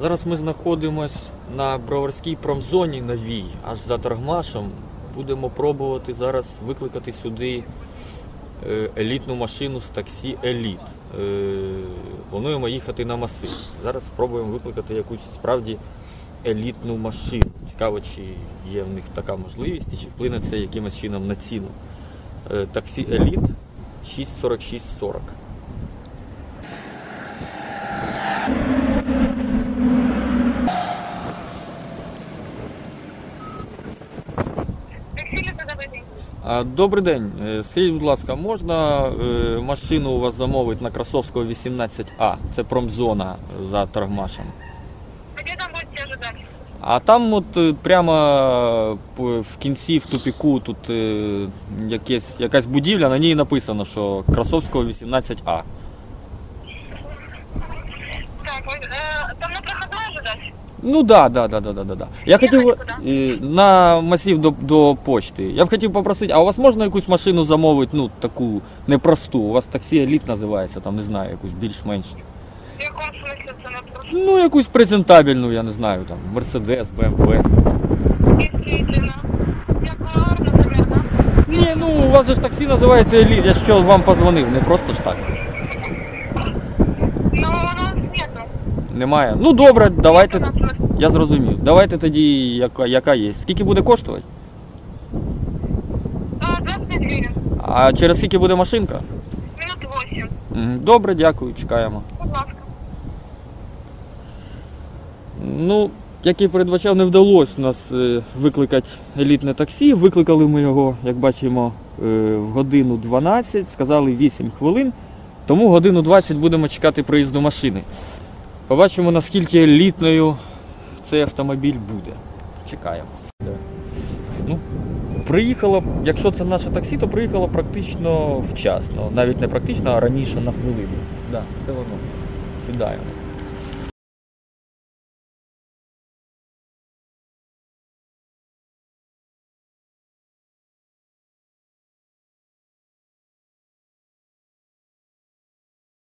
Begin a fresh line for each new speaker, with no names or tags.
Зараз ми знаходимося на Броварській промзоні новій, аж за Торгмашем. Будемо пробувати зараз викликати сюди е, елітну машину з таксі Еліт. Е, Плануємо їхати на масив. Зараз спробуємо викликати якусь справді елітну машину. Цікаво, чи є в них така можливість і чи вплине це якимось чином на ціну. Е, Таксі Еліт 64640.
Таксі добрий день.
Е, Скажіть, будь ласка, можна е, машину у вас замовити на Красовського 18А? Це промзона за Торгмашем.
А где там будете ожидать?
А там от е, прямо в кінці, в тупіку, тут якесь, якась будівля, на ній написано, що Красовського 18А.
Так, там на проходной ожидать?
Ну да, да, да, да, да, да, да. Я хотів е, на масив до, до почти. Я б хотів попросити, а у вас можна якусь машину замовити, ну таку непросту? У вас таксі еліт називається, там не знаю, якусь більш-менш.
В якому смысле це на?
Ну, якусь презентабельну, я не знаю, там, Мерседес, БМВ. Ні, ну у вас же ж таксі називається еліт, я що вам позвонив, не просто ж так.
Но у нас нету.
Немає. Ну добре, давайте. Я зрозумів. Давайте тоді, яка, яка є. Скільки буде коштувати?
А, 25 гривен.
А через скільки буде машинка?
Минут 8.
Мгм, Добре, дякую, чекаємо.
Будь ласка.
Ну, як і передбачав, не вдалося у нас е, викликати елітне таксі. Викликали ми його, як бачимо, е, в годину 12, сказали 8 хвилин. Тому годину 20 будемо чекати приїзду машини. Побачимо, наскільки елітною цей автомобіль буде. Чекаємо. Ну, приїхало, якщо це наше таксі, то приїхало практично вчасно. Навіть не практично, а раніше на хвилину. Да, це воно. Сідаємо.